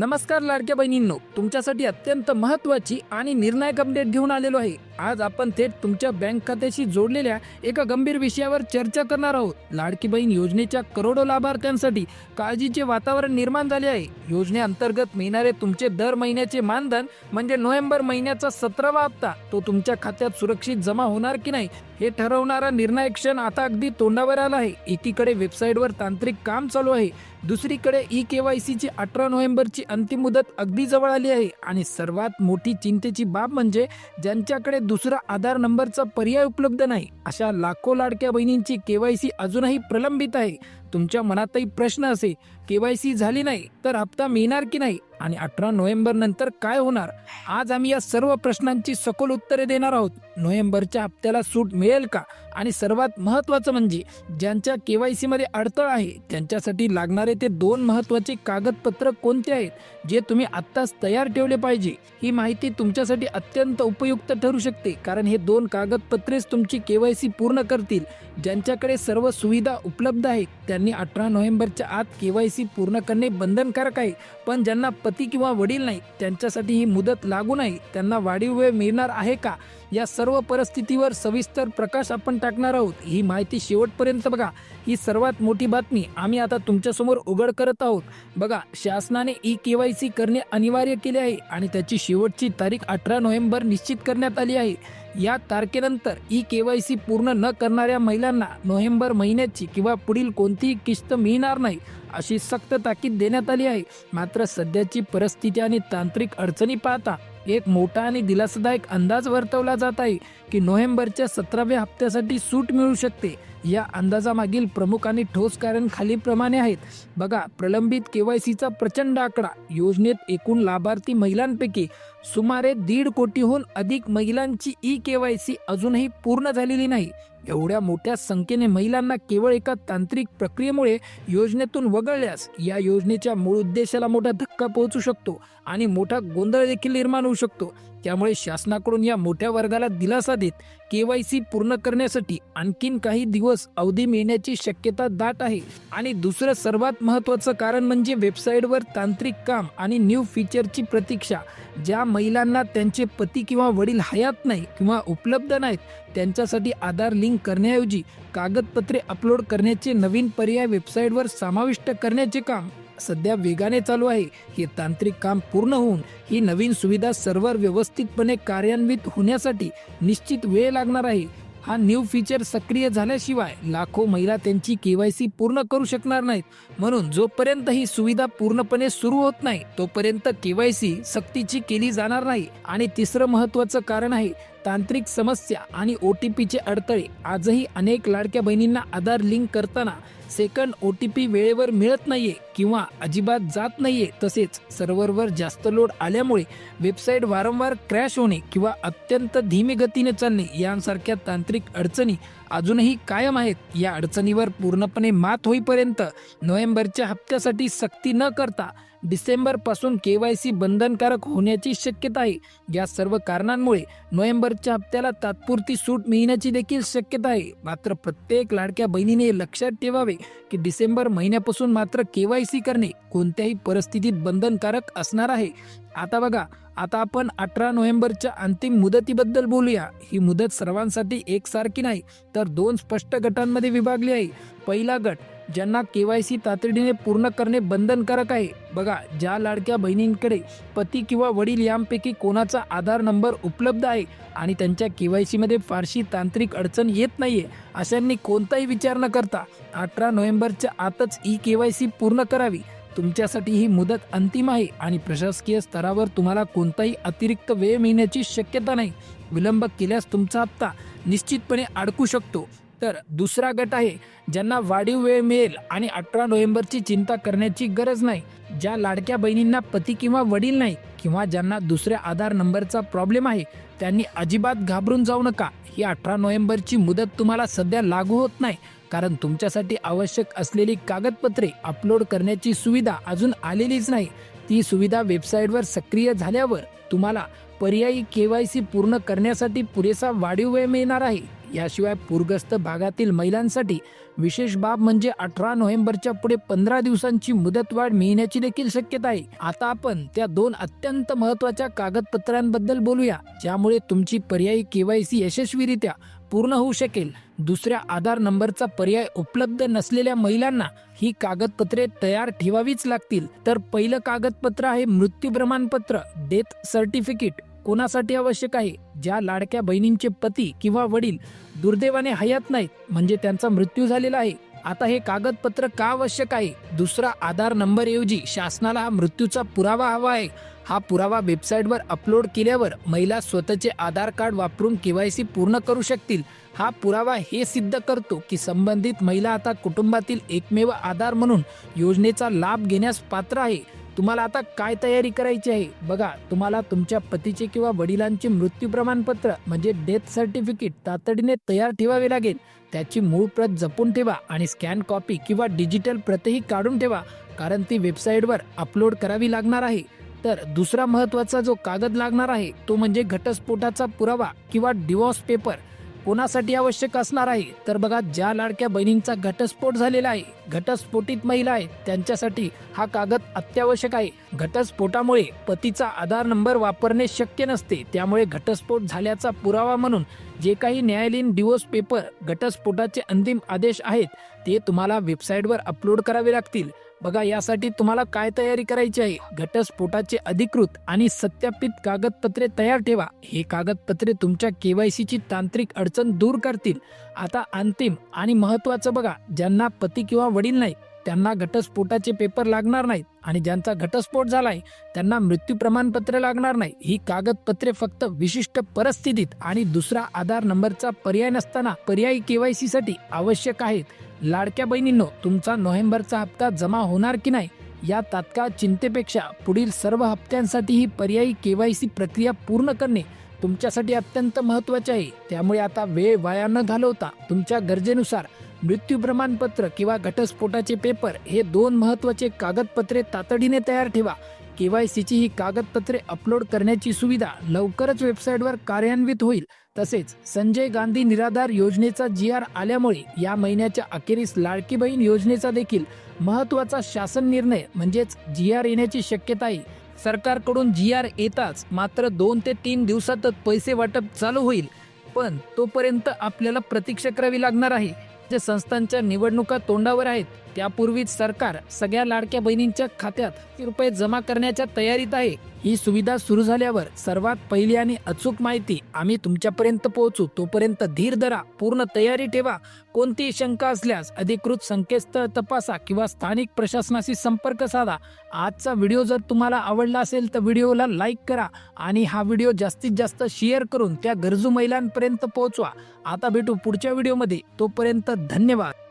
नमस्कार लाडक्या बहिणींनो तुमच्यासाठी अत्यंत महत्त्वाची आणि निर्णायक अपडेट घेऊन आलेलो आहे. आज आपण थेट तुमच्या बँक खात्याशी जोडलेल्या एका गंभीर विषयावर चर्चा करणार आहोत. लाडकी बहीण योजनेच्या करोडो लाभार्थ्यांसाठी काळजीचे वातावरण निर्माण झाले आहे. योजनेअंतर्गत मिळणारे तुमचे दर महिन्याचे मानधन म्हणजे नोव्हेंबर महिन्याचा सतरावा हप्ता. तो तुमच्या खात्यात सुरक्षित जमा होणार की नाही हे ठरवणारा निर्णायक क्षण आता अगदी तोंडावर आला आहे. एकीकडे वेबसाईटवर तांत्रिक काम चालू आहे. दुसरीकडे ई के वाय सीची अठरा नोव्हेंबरची अंतिम मुदत अगदी जवळ आली आहे. आणि सर्वात मोठी चिंतेची बाब म्हणजे ज्यांच्याकडे दुसरा आधार नंबरचा पर्याय उपलब्ध नाही. अशा लाखो लाडक्या बहिणींची केवायसी अजूनही प्रलंबित आहे. तुमच्या मनातही प्रश्न असे केवायसी झाली नाही तर हप्ता मिळणार की नाही आणि अठरा नोव्हेंबर नंतर काय होणार? आज आम्ही या सर्व प्रश्नांची सखोल उत्तरे देणार आहोत. नोव्हेंबरच्या हप्त्याला सूट मिळेल का? आणि सर्वात महत्त्वाचं म्हणजे ज्यांच्या केवायसी मध्ये अडथळा आहे त्यांच्यासाठी लागणारे ते दोन महत्त्वाचे कागदपत्र कोणते आहेत जे तुम्ही आत्ताच तयार ठेवले पाहिजे? ही माहिती तुमच्यासाठी अत्यंत उपयुक्त ठरू शकते कारण हे दोन कागदपत्रेच तुमची केवायसी पूर्ण करतील. ज्यांच्याकडे सर्व सुविधा उपलब्ध आहेत त्यांनी अठरा नोव्हेंबरच्या आत के वाय सी पूर्ण करणे बंधनकारक आहे. पण ज्यांना पती किंवा वडील नाही त्यांच्यासाठी ही मुदत लागू नाही. त्यांना वाढीव वेळ मिळणार आहे का? या सर्व परिस्थितीवर सविस्तर प्रकाश आपण टाकणार आहोत. ही माहिती शेवटपर्यंत बघा. ही सर्वात मोठी बातमी आम्ही आता तुमच्यासमोर उघड करत आहोत. बघा शासनाने ई के वाय सी करणे अनिवार्य केले आहे आणि त्याची शेवटची तारीख अठरा नोव्हेंबर निश्चित करण्यात आली आहे. या तारखेनंतर ई के वाय सी पूर्ण न करणाऱ्या महिलांना नोव्हेंबर महिन्याची किंवा पुढील कोणतीही किस्त मिळणार नाही अशी सक्त ताकीद देण्यात आली आहे. मात्र सध्याची परिस्थिती आणि तांत्रिक अडचणी पाहता एक मोठा आणि दिलासादायक अंदाज वर्तवला जात आहे की नोव्हेंबरच्या सतराव्या हप्त्यासाठी सूट मिळू शकते. या अंदाजामागील प्रमुख आणि ठोस कारण खालीलप्रमाणे आहेत. बघा प्रलंबित के वाय सीचा प्रचंड आकडा योजनेत एकूण लाभार्थी महिलांपैकी सुमारे दीड कोटीहून अधिक महिलांची ई के वाय सी अजूनही पूर्ण झालेली नाही. एवढ्या मोठ्या संख्येने महिलांना केवळ एका तांत्रिक प्रक्रियेमुळे योजनेतून वगळल्यास या योजनेच्या मूळ उद्देशाला मोठा धक्का पोहोचू शकतो. आणि मोठा गोंधळ देखील निर्माण होऊ शकतो. त्यामुळे शासनाकडून या मोठ्या वर्गाला दिलासा देत के वाय सी पूर्ण करण्यासाठी आणखीन काही दिवस अवधी मिळण्याची शक्यता दाट आहे. आणि दुसरं सर्वात महत्त्वाचं कारण म्हणजे वेबसाईटवर तांत्रिक काम आणि न्यू फीचरची प्रतीक्षा. ज्या महिलांना त्यांचे पती किंवा वडील हयात नाही किंवा उपलब्ध नाहीत त्यांच्यासाठी आधार लिंक करण्याऐवजी कागदपत्रे अपलोड करण्याचे नवीन पर्याय वेबसाईटवर समाविष्ट करण्याचे काम. सध्या वेगाने चालू आहे. हे तांत्रिक काम पूर्ण होऊन ही नवीन सुविधा सर्व्हर व्यवस्थितपणे कार्यान्वित होण्यासाठी निश्चित वेळ लागणार आहे. हा न्यू फीचर सक्रिय झाल्याशिवाय लाखो महिला त्यांची केवायसी पूर्ण करू शकणार नाहीत. म्हणून जोपर्यंत ही सुविधा पूर्णपणे सुरू होत नाही तोपर्यंत केवायसी सक्तीची केली जाणार नाही. आणि तिसरं महत्त्वाचं कारण आहे तांत्रिक समस्या आणि ओ टी पीचे अडथळे. आजही अनेक लाडक्या बहिणींना आधार लिंक करताना सेकंड ओ टी पी वेळेवर मिळत नाहीये किंवा अजिबात जात नाहीये तसेच सर्व्हरवर जास्त लोड आल्यामुळे वेबसाईट वारंवार क्रॅश होणे किंवा अत्यंत धीमी गतीने चालणे यांसारख्या तांत्रिक अडचणी अजूनही कायम आहेत. या अडचणीवर पूर्णपणे मात होईपर्यंत नोव्हेंबरच्या हप्त्यासाठी सक्ती न करता डिसेंबरपासून के वाय सी बंधनकारक होण्याची शक्यता आहे. या सर्व कारणांमुळे नोव्हेंबरच्या हप्त्याला तात्पुरती सूट मिळण्याची देखील शक्यता आहे. मात्र प्रत्येक लाडक्या बहिणीने लक्षात ठेवावे की डिसेंबर महिन्यापासून मात्र के वाय सी करणे कोणत्याही परिस्थितीत बंधनकारक असणार आहे. आता बघा आता आपण अठरा नोव्हेंबरच्या अंतिम मुदतीबद्दल बोलूया. ही मुदत सर्वांसाठी एकसारखी नाही तर दोन स्पष्ट गटांमध्ये विभागली आहे. पहिला गट ज्यांना के वाय सी तातडीने पूर्ण करणे बंधनकारक आहे. बघा ज्या लाडक्या बहिणींकडे पती किंवा वडील यांपैकी कोणाचा आधार नंबर उपलब्ध आहे आणि त्यांच्या के वाय सीमध्ये फारशी तांत्रिक अडचण येत नाहीये अशांनी कोणताही विचार न करता अठरा नोव्हेंबरच्या आतच ई के वाय सी पूर्ण करावी. तुमच्यासाठी ही मुदत अंतिम आहे आणि प्रशासकीय स्तरावर तुम्हाला कोणताही अतिरिक्त वेळ मिळण्याची शक्यता नाही. विलंब केल्यास तुमचा हप्ता निश्चितपणे अडकू शकतो. तर दुसरा गट आहे ज्यांना वाढीव वेळ मिळेल आणि अठरा नोव्हेंबरची चिंता करण्याची गरज नाही ज्या लाडक्या बहिणींना पती किंवा वडील नाही किंवा ज्यांना दुसऱ्या आधार नंबरचा प्रॉब्लेम आहे त्यांनी अजिबात घाबरून जाऊ नका. ही अठरा नोव्हेंबरची मुदत तुम्हाला सध्या लागू होत नाही कारण तुमच्यासाठी आवश्यक असलेली कागदपत्रे अपलोड करण्याची सुविधा अजून आलेलीच नाही. ती सुविधा वेबसाईटवर सक्रिय झाल्यावर तुम्हाला पर्यायी के वाय सी पूर्ण करण्यासाठी पुरेसा वाढीव वेळ मिळणार आहे. याशिवाय पूरग्रस्त भागातील महिलांसाठी विशेष बाब म्हणजे अठरा नोव्हेंबरच्या पुढे पंधरा दिवसांची मुदतवाढ मिळण्याची देखील शक्यता आहे. आता आपण त्या दोन अत्यंत महत्त्वाच्या कागदपत्रांबद्दल बोलूया. ज्यामुळे तुमची पर्यायी केवायसी यशस्वीरित्या पूर्ण होऊ शकेल. दुसऱ्या आधार नंबरचा पर्याय उपलब्ध नसलेल्या महिलांना ही कागदपत्रे तयार ठेवावीच लागतील. तर पहिलं कागदपत्र आहे मृत्यू प्रमाणपत्र डेथ सर्टिफिकेट. कोणासाठी आवश्यक आहे? ज्या लाडक्या बहिणींचे पती किंवा वडील दुर्दैवाने हयात नाहीत म्हणजे त्यांचा मृत्यू झालेला आहे. आता हे कागदपत्र का आवश्यक आहे? दुसरा आधार नंबर ऐवजी शासनाला हा मृत्यूचा पुरावा हवा आहे. हा पुरावा वेबसाईटवर अपलोड केल्यावर महिला स्वतःचे आधार कार्ड वापरून केवायसी पूर्ण करू शकतील. हा पुरावा हे सिद्ध करतो की संबंधित महिला आता कुटुंबातील एकमेव आधार म्हणून योजनेचा लाभ घेण्यास पात्र आहे. तुम्हाला आता काय तयारी करायची आहे? बघा तुम्हाला तुमच्या पतीचे किंवा वडिलांचे मृत्यू प्रमाणपत्र म्हणजे डेथ सर्टिफिकेट तातडीने तयार ठेवावे लागेल. त्याची मूळ प्रत जपून ठेवा आणि स्कॅन कॉपी किंवा डिजिटल प्रतही काढून ठेवा कारण ती वेबसाईटवर अपलोड करावी लागणार आहे. तर दुसरा महत्त्वाचा जो कागद लागणार आहे तो म्हणजे घटस्फोटाचा पुरावा किंवा डिवॉर्स पेपर. कोणासाठी आवश्यक असणार आहे? तर बघा ज्या लाडक्या बहिणींचा घटस्फोट झालेला आहे घटस्फोटित महिला आहेत त्यांच्यासाठी हा कागद अत्यावश्यक आहे. घटस्फोटामुळे पतीचा आधार नंबर वापरणे शक्य नसते. त्यामुळे घटस्फोट झाल्याचा पुरावा म्हणून जे काही न्यायालयीन डिवोर्स पेपर घटस्फोटाचे अंतिम आदेश आहेत ते तुम्हाला वेबसाईटवर अपलोड करावे लागतील. बघा यासाठी तुम्हाला काय तयारी करायची आहे? घटस्फोटाचे अधिकृत आणि सत्यापित कागदपत्रे तयार ठेवा. हे कागदपत्रे तुमच्या केवायसीची तांत्रिक अडचण दूर करतील. आता अंतिम आणि महत्वाचं बघा ज्यांना पती किंवा वडील नाही त्यांना घटस्फोटाचे पेपर लागणार नाहीत आणि ज्यांचा घटस्फोट झालाय त्यांना मृत्यू प्रमाणपत्र लागणार नाही. ही कागदपत्रे फक्त विशिष्ट परिस्थितीत आणि दुसरा आधार नंबरचा पर्याय नसताना पर्यायी केवायसी साठी आवश्यक आहेत. लाडक्या बहिणींनो तुमचा नोव्हेंबरचा हप्ता जमा होणार की नाही या तात्काळ चिंतेपेक्षा पुढील सर्व हप्त्यांसाठी ही पर्यायी केवायसी प्रक्रिया पूर्ण करणे तुमच्यासाठी अत्यंत महत्त्वाचे आहे. त्यामुळे आता वेळ वाया न घालवता तुमच्या गरजेनुसार मृत्यू प्रमाणपत्र किंवा घटस्फोटाचे पेपर हे दोन महत्त्वाचे कागदपत्रे तातडीने तयार ठेवा. के वाय सीची ही कागदपत्रे अपलोड करण्याची सुविधा लवकरच वेबसाईटवर कार्यान्वित होईल. तसेच संजय गांधी निराधार योजनेचा जी आर आल्यामुळे या महिन्याच्या अखेरीस लाडकी बहीण योजनेचा देखील महत्त्वाचा शासन निर्णय म्हणजेच जी आर येण्याची शक्यता आहे. सरकारकडून जी आर येताच मात्र दोन ते तीन दिवसातच पैसे वाटप चालू होईल. पण तोपर्यंत आपल्याला प्रतीक्षा करावी लागणार आहे. जे संस्थांच्या निवडणुका तोंडावर आहेत त्यापूर्वीच सरकार सगळ्या लाडक्या बहिणींच्या खात्यात रुपये जमा करण्याच्या तयारीत आहे. ही सुविधा सुरू झाल्यावर सर्वात पहिली आणि अचूक माहिती आम्ही तुमच्यापर्यंत पोहोचू. तोपर्यंत धीर धरा पूर्ण तयारी ठेवा. कोणतीही शंका असल्यास अधिकृत संकेतस्थळ तपासा किंवा स्थानिक प्रशासनाशी संपर्क साधा. आजचा व्हिडिओ जर तुम्हाला आवडला असेल तर व्हिडिओला लाईक करा आणि हा व्हिडिओ जास्तीत जास्त शेअर करून त्या गरजू महिलांपर्यंत पोहोचवा. आता भेटू पुढच्या व्हिडिओमध्ये. तोपर्यंत धन्यवाद.